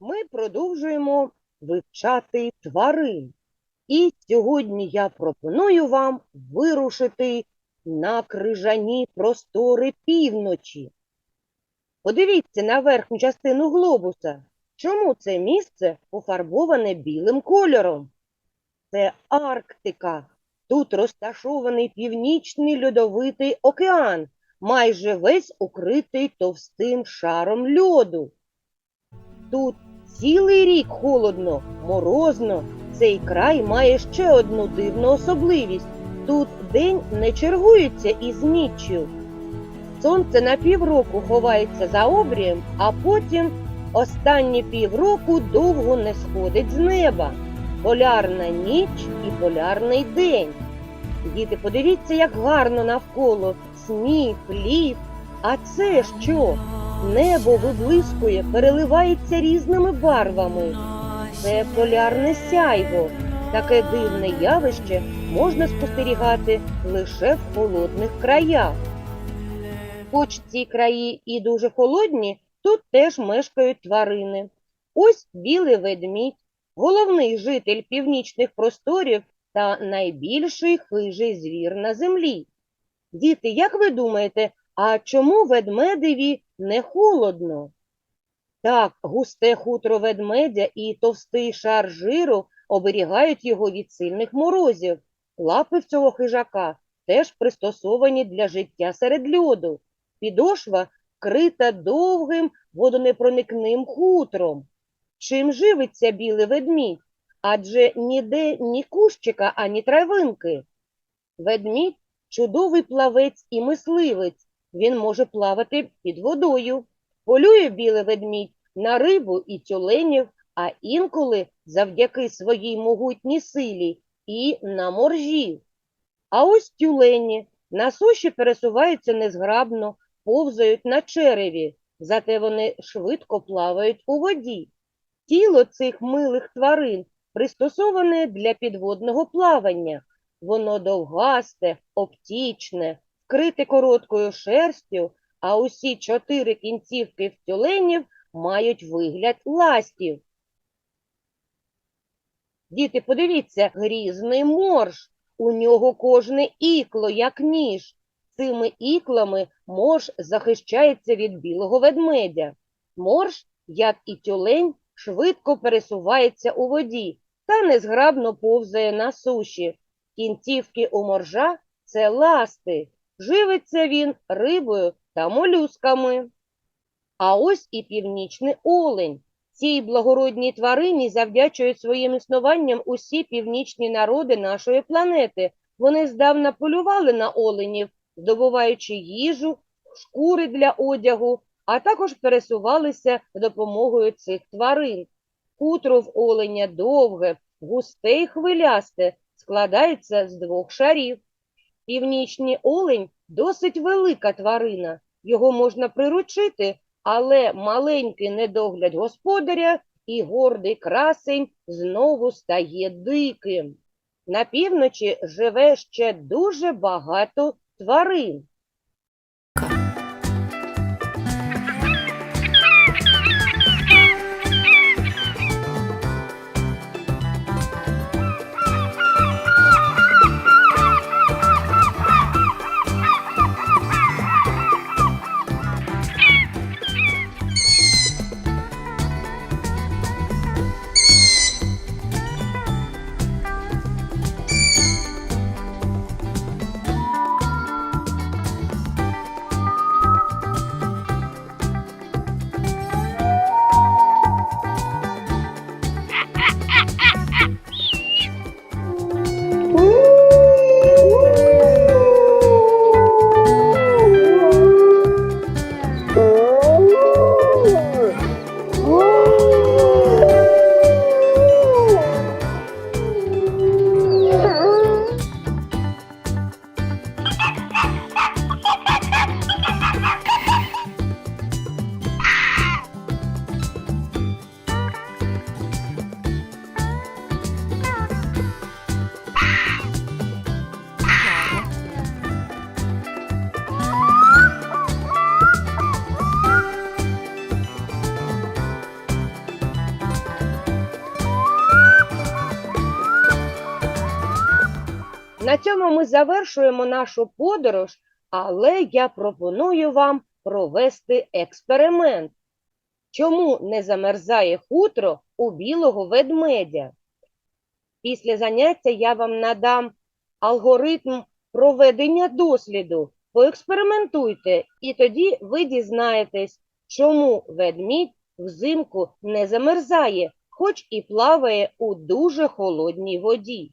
ми продовжуємо вивчати тварин. І сьогодні я пропоную вам вирушити на крижані простори півночі. Подивіться на верхню частину глобуса. Чому це місце пофарбоване білим кольором? Це Арктика. Тут розташований північний льодовитий океан, майже весь укритий товстим шаром льоду. Тут цілий рік холодно, морозно. Цей край має ще одну дивну особливість. Тут день не чергується із ніччю. Сонце на півроку ховається за обрієм, а потім останні півроку довго не сходить з неба. Полярна ніч і полярний день. Діти, подивіться, як гарно навколо сніг, лід. А це що? Небо виблискує, переливається різними барвами. Це полярне сяйво. Таке дивне явище можна спостерігати лише в холодних краях. Хоч ці краї і дуже холодні, тут теж мешкають тварини. Ось білий ведмідь, головний житель північних просторів та найбільший хижий звір на землі. Діти, як ви думаєте, а чому ведмедеві не холодно? Так, густе хутро ведмедя і товстий шар жиру оберігають його від сильних морозів. Лапи в цього хижака теж пристосовані для життя серед льоду. Підошва вкрита довгим водонепроникним хутром. Чим живиться білий ведмідь? Адже ніде ні кущика, ані травинки. Ведмідь чудовий плавець і мисливець. Він може плавати під водою. Полює білий ведмідь на рибу і тюленів, а інколи завдяки своїй могутній силі і на моржів. А ось тюлені на суші пересуваються незграбно, повзають на череві, зате вони швидко плавають у воді. Тіло цих милих тварин пристосоване для підводного плавання. Воно довгасте, оптічне, вкрите короткою шерстю, а усі чотири кінцівки в тюленів мають вигляд ластів. Діти, подивіться, грізний морж. У нього кожне ікло, як ніж. Цими іклами морж захищається від білого ведмедя. Морж, як і тюлень, швидко пересувається у воді та незграбно повзає на суші. Кінцівки у моржа це ласти. Живиться він рибою та молюсками. А ось і північний олень. Цій благородній тварині завдячують своїм існуванням усі північні народи нашої планети. Вони здавна полювали на оленів, здобуваючи їжу, шкури для одягу, а також пересувалися допомогою цих тварин. Хутро в оленя довге, густе й хвилясте, складається з двох шарів. Північний олень досить велика тварина, його можна приручити, але маленький недогляд господаря і гордий красень знову стає диким. На півночі живе ще дуже багато тварин. Цьому ми завершуємо нашу подорож, але я пропоную вам провести експеримент. Чому не замерзає хутро у білого ведмедя? Після заняття я вам надам алгоритм проведення досліду. Поекспериментуйте, і тоді ви дізнаєтесь, чому ведмідь взимку не замерзає, хоч і плаває у дуже холодній воді.